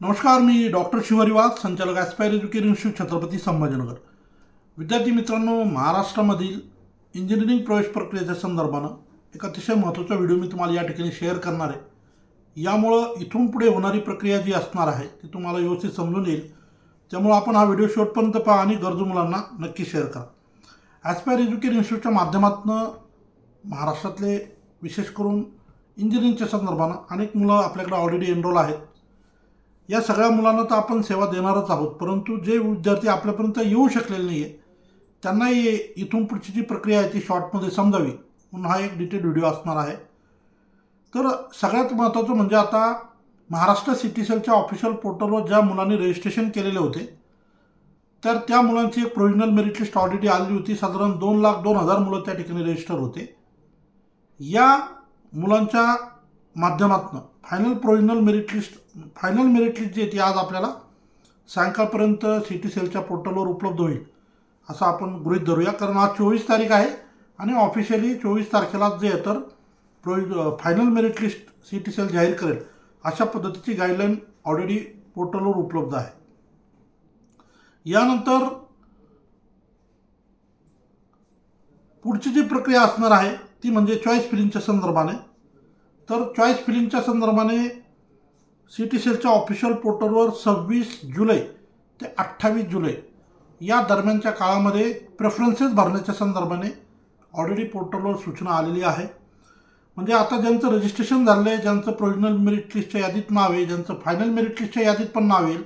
नमस्कार मी डॉक्टर शिवारी वाघ संचालक aspire education institute Chhatrapati Sambhajinagar. विद्यार्थी मित्रांनो महाराष्ट्रामधील इंजिनिअरिंग प्रवेश प्रक्रियेच्या संदर्भानं एक अतिशय महत्त्वाचा व्हिडिओ मी तुम्हाला या ठिकाणी शेअर करणार आहे. यामुळं इथून पुढे होणारी प्रक्रिया जी असणार आहे ती तुम्हाला व्यवस्थित समजून येईल. त्यामुळं आपण हा व्हिडिओ शेवटपर्यंत पहा आणि गरजू मुलांना नक्की शेअर करा. ॲस्पायर एज्युकेशन इन्स्टिट्यूटच्या माध्यमातून महाराष्ट्रातले विशेष करून इंजिनिअरिंगच्या संदर्भानं अनेक मुलं आपल्याकडे ऑलरेडी एनरोल आहेत. या सगळ्या मुलांना तर आपण सेवा देणारच आहोत परंतु जे विद्यार्थी आपल्यापर्यंत येऊ शकलेले नाही आहे त्यांनाही इथून पुढची जी प्रक्रिया आहे ती शॉर्टमध्ये समजावी. म्हणून हा एक डिटेल व्हिडिओ असणार आहे. तर सगळ्यात महत्त्वाचं म्हणजे आता महाराष्ट्र सिटी सेलच्या ऑफिशियल पोर्टलवर ज्या मुलांनी रजिस्ट्रेशन केलेले होते तर त्या मुलांची एक प्रोविजनल मेरिट लिस्ट ऑलरेडी आलेली होती. साधारण दोन लाख दोन हजार मुलं त्या ठिकाणी रजिस्टर होते. या मुलांच्या माध्यमातून final provisional merit list final merit list जी आहे ती आज आपल्याला सायंकाळपर्यंत सिटी सेलच्या पोर्टलवर उपलब्ध होईल. असं आपण गृहीत धरूया. कारण आज चोवीस तारीख आहे आणि ऑफिशियली चोवीस तारखेला जे आहे तर प्रोवि final merit list CET cell जाहीर करेल. अशा पद्धतीची गाईडलाईन ऑलरेडी पोर्टलवर उपलब्ध आहे. यानंतर पुढची जी प्रक्रिया असणार आहे ती म्हणजे चॉईस फिलिंगच्या संदर्भाने. तर चॉईस फिलिंगच्या संदर्भाने सी टी सेलच्या ऑफिशियल पोर्टलवर सव्वीस जुलै ते अठ्ठावीस जुलै या दरम्यानच्या काळामध्ये प्रेफरन्सेस भरण्याच्या संदर्भाने ऑलरेडी पोर्टलवर सूचना आलेली आहे. म्हणजे आता ज्यांचं रजिस्ट्रेशन झालं आहे ज्यांचं प्रोविजनल मेरिट लिस्टच्या यादीत नाव आहे ज्यांचं फायनल मेरिट लिस्टच्या यादीत पण नाव येईल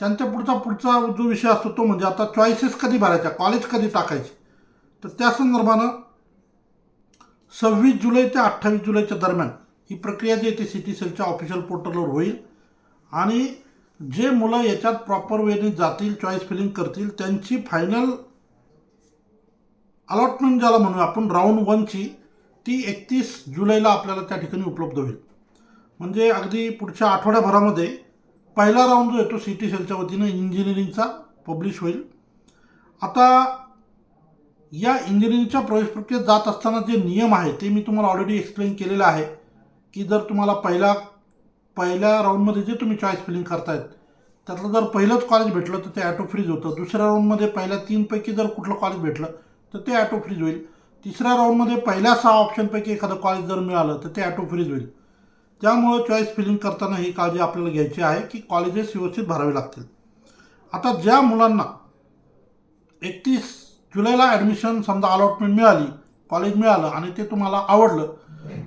त्यांच्या पुढचा पुढचा जो विषय असतो तो म्हणजे आता चॉईसेस कधी भरायच्या कॉलेज कधी टाकायचे? तर त्या संदर्भानं सव्वीस जुलै ते अठ्ठावीस जुलैच्या दरम्यान ही प्रक्रिया जी आहे ती सिटी सेलच्या ऑफिशियल पोर्टलवर होईल. आणि जे मुलं याच्यात प्रॉपर वेने जातील चॉईस फिलिंग करतील त्यांची फायनल अलॉटमेंट ज्याला म्हणूया आपण राऊंड वनची ती एकतीस जुलैला आपल्याला त्या ठिकाणी उपलब्ध होईल. म्हणजे अगदी पुढच्या आठवड्याभरामध्ये पहिला राऊंड जो येतो सी सिटी सेलच्या वतीनं इंजिनिअरिंगचा पब्लिश होईल. आता या इंजिनिअरिंगच्या प्रवेश प्रक्रियेत जात असताना जे नियम आहे ते मी तुम्हाला ऑलरेडी एक्सप्लेन केलेलं आहे की जर तुम्हाला पहिला पहिल्या राऊंडमध्ये जे तुम्ही चॉईस फिलिंग करतायत त्यातलं जर पहिलंच कॉलेज भेटलं तर ते ॲटो फ्रीज होतं. दुसऱ्या राऊंडमध्ये पहिल्या तीनपैकी जर कुठलं कॉलेज भेटलं तर ते ॲटो फ्रीज होईल. तिसऱ्या राऊंडमध्ये पहिल्या सहा ऑप्शनपैकी एखादं कॉलेज जर मिळालं तर ते ॲटो फ्रीज होईल. त्यामुळं चॉईस फिलिंग करताना ही काळजी आपल्याला घ्यायची आहे की कॉलेजेस व्यवस्थित भरावे लागतील. आता ज्या मुलांना एकतीस जुलैला ॲडमिशन समजा अलॉटमेंट मिळाली कॉलेज मिळालं आणि ते तुम्हाला आवडलं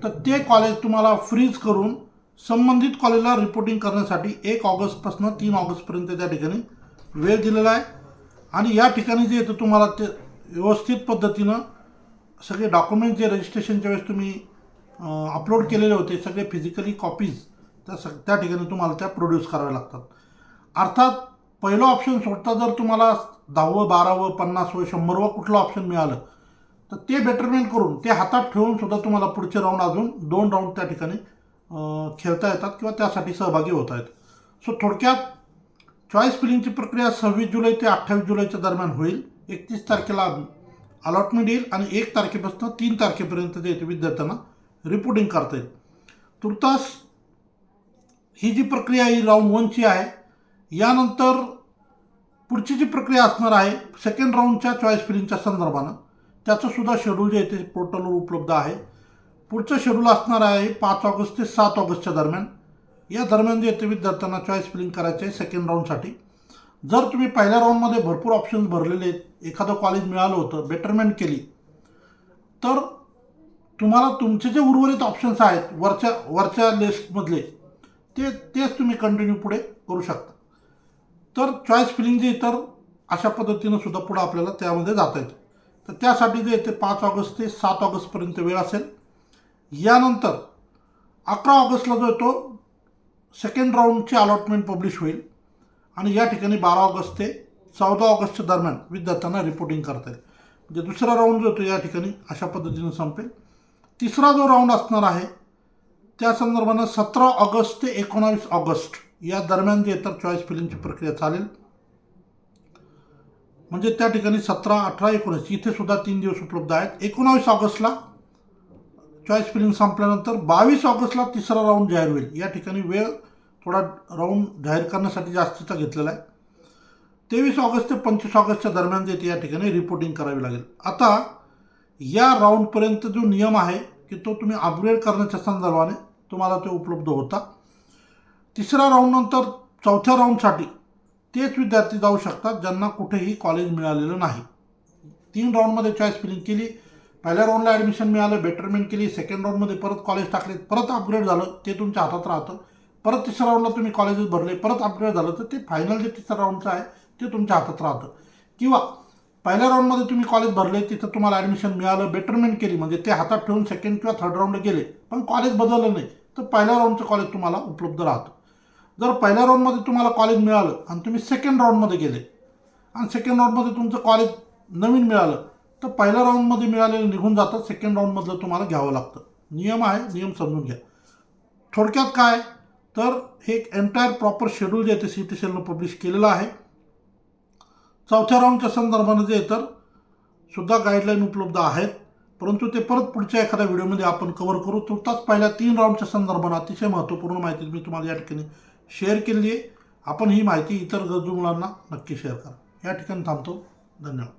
तर ते कॉलेज तुम्हाला फ्रीज करून संबंधित कॉलेजला रिपोर्टिंग करण्यासाठी एक ऑगस्टपासून तीन ऑगस्टपर्यंत त्या ठिकाणी वेळ दिलेला आहे. आणि या ठिकाणी जे येतं तुम्हाला ते व्यवस्थित पद्धतीनं सगळे डॉक्युमेंट जे रजिस्ट्रेशनच्या वेळेस तुम्ही अपलोड केलेले होते सगळे फिजिकली कॉपीज त्या सग त्या ठिकाणी तुम्हाला त्या प्रोड्यूस कराव्या लागतात. अर्थात पहिलं ऑप्शन सोडता जर तुम्हाला दहावं बारावं पन्नासवं शंभरवं कुठलं ऑप्शन मिळालं तर ते बेटरमेंट करून ते हातात ठेवून सुद्धा तुम्हाला पुढचे राऊंड अजून दोन राऊंड त्या ठिकाणी खेळता येतात किंवा त्यासाठी सहभागी होता आहेत सो थोडक्यात चॉईस फिलिंगची प्रक्रिया सव्वीस जुलै ते अठ्ठावीस जुलैच्या दरम्यान होईल. एकतीस तारखेला अलॉटमेंट येईल आणि एक तारखेपासून तीन तारखेपर्यंत ते विद्यार्थ्यांना रिपोर्टिंग करता येईल. तुर्तास ही जी प्रक्रिया ही राऊंड वनची आहे यानंतर पुढची जी प्रक्रिया असणार आहे सेकंड राऊंडच्या चॉईस फिलिंगच्या संदर्भानं त्याचंसुद्धा शेड्यूल जे आहे ते पोर्टलवर उपलब्ध आहे. पुढचं शेड्यूल असणार आहे पाच ऑगस्ट ते सात ऑगस्टच्या दरम्यान. या दरम्यान जे ते विद्यार्थ्यांना चॉईस फिलिंग करायचे आहे सेकंड राऊंडसाठी जर तुम्ही पहिल्या राऊंडमध्ये भरपूर ऑप्शन्स भरलेले आहेत एखादं कॉलेज मिळालं होतं बेटरमेंट केली तर तुम्हाला तुमचे जे उर्वरित ऑप्शन्स आहेत वरच्या वरच्या लिस्टमधले ते तेच तुम्ही कंटिन्यू पुढे करू शकता. तर चॉईस फिलिंग जे इतर अशा पद्धतीनं सुद्धा पुढं आपल्याला त्यामध्ये जाता येतं. तर त्यासाठी जे ते पाच ऑगस्ट ते सात ऑगस्टपर्यंत वेळ असेल. यानंतर अकरा ऑगस्टला जो येतो सेकंड राऊंडची अलॉटमेंट पब्लिश होईल. आणि या ठिकाणी बारा ऑगस्ट ते चौदा ऑगस्टच्या दरम्यान विद्यार्थ्यांना रिपोर्टिंग करता येईल. म्हणजे दुसरा राऊंड जो येतो या ठिकाणी अशा पद्धतीनं संपेल. तिसरा जो राऊंड असणार आहे त्या संदर्भानं सतरा ऑगस्ट ते एकोणावीस ऑगस्ट या दरम्यान जे इतर चॉईस फिलिंगची प्रक्रिया चालेल. म्हणजे त्या ठिकाणी सतरा अठरा एकोणीस इथे सुद्धा तीन दिवस उपलब्ध आहेत. एकोणावीस ऑगस्टला चॉईस फिलिंग संपल्यानंतर बावीस ऑगस्टला तिसरा राऊंड जाहीर होईल. या ठिकाणी वेळ थोडा राऊंड जाहीर करण्यासाठी जास्तीचा घेतलेला आहे. तेवीस ऑगस्ट ते पंचवीस ऑगस्टच्या दरम्यान जे या ठिकाणी रिपोर्टिंग करावी लागेल. आता या राऊंडपर्यंत जो नियम आहे की तो तुम्ही अपग्रेड करण्याच्या संदर्भाने तुम्हाला ते उपलब्ध होता. तिसऱ्या राऊंडनंतर चौथ्या राऊंडसाठी तेच विद्यार्थी जाऊ शकतात ज्यांना कुठेही कॉलेज मिळालेलं नाही. तीन राऊंडमध्ये चॉईस फिलिंग केली पहिल्या राऊंडला ॲडमिशन मिळालं बेटरमेंट केली सेकंड राऊंडमध्ये परत कॉलेज टाकले परत अपग्रेड झालं ते तुमच्या हातात राहतं. परत तिसऱ्या राऊंडला तुम्ही कॉलेजेस भरले परत अपग्रेड झालं तर ते फायनल जे तिसऱ्या राऊंडचं आहे ते तुमच्या हातात राहतं. किंवा पहिल्या राऊंडमध्ये तुम्ही कॉलेज भरले तिथं तुम्हाला ॲडमिशन मिळालं बेटरमेंट केली म्हणजे ते हातात ठेवून सेकंड किंवा थर्ड राऊंडला गेले पण कॉलेज बदललं नाही तर पहिल्या राऊंडचं कॉलेज तुम्हाला उपलब्ध राहतं. जर पहिल्या राऊंडमध्ये तुम्हाला कॉलेज मिळालं आणि तुम्ही सेकंड राऊंडमध्ये गेले आणि सेकंड राऊंडमध्ये तुमचं कॉलेज नवीन मिळालं तर पहिल्या राऊंडमध्ये मिळालेलं निघून जातं. सेकंड राऊंडमधलं तुम्हाला घ्यावं लागतं. नियम आहे नियम समजून घ्या. थोडक्यात काय? तर हे एक एन्टायर प्रॉपर शेड्यूल जे आहे ते सी टी सेलनं पब्लिश केलेलं आहे. चौथ्या राऊंडच्या संदर्भानं जे तर सुद्धा गाईडलाईन उपलब्ध आहेत. परंतु ते परत पुढच्या एखाद्या व्हिडिओमध्ये आपण कव्हर करू. तुर्तास पहिल्या तीन राऊंडच्या संदर्भानं अतिशय महत्त्वपूर्ण माहिती मी तुम्हाला या ठिकाणी शेअर केली आहे. आपण ही माहिती इतर गरजू मुलांना नक्की शेअर करा. या ठिकाणी थांबतो. धन्यवाद.